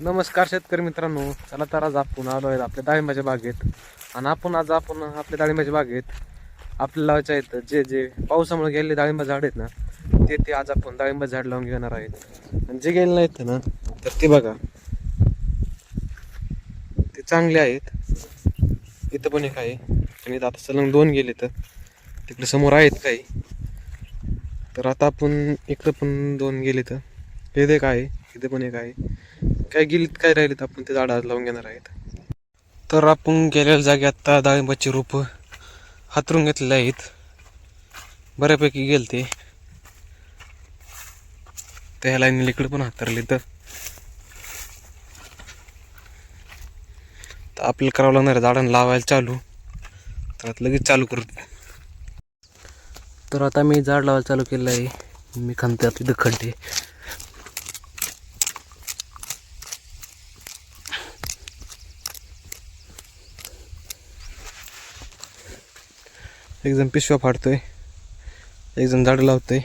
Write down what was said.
नमस्कार शेतकरी मित्रांनो. चला तर आज आपण आलो आहेत आपल्या डाळिंबाच्या बागेत. आणि आपण आज आपण आपल्या डाळिंबाच्या बागेत आपल्या लावायच्या आहेत. जे जे पावसामुळे गेलेले डाळिंबा झाड आहेत ना ते ते आज आपण डाळिंबा झाड लावून घेणार आहेत. आणि जे गेले नाहीत ना तर ते बघा. ते चांगले आहेत. इथं पण एक आहे. आणि इथं आता सलंग दोन गेले तर तिकडे समोर आहेत काही. तर आता आपण इकडं पण दोन गेले तर इथे एक आहे इथे पण एक आहे. काय गेलीत काय राहिलेत आपण? ते झाड लावून घेणार आहेत. तर आपण गेलेल्या जागी आत्ता डाळिंबाची रोपं हातरून घेतलेले आहेत. बऱ्यापैकी गेल ते त्या लाईनीला इकडे पण हातरले तर. आपल्याला करावं लागणार आहे झाडांना लावायला चालू. तर आता लगेच चालू करू. तर आता मी झाड लावायला चालू केलं आहे. मी खणते तिथं खड्डे एकजण पिशव्या फाडतोय एकजण झाडं लावतोय.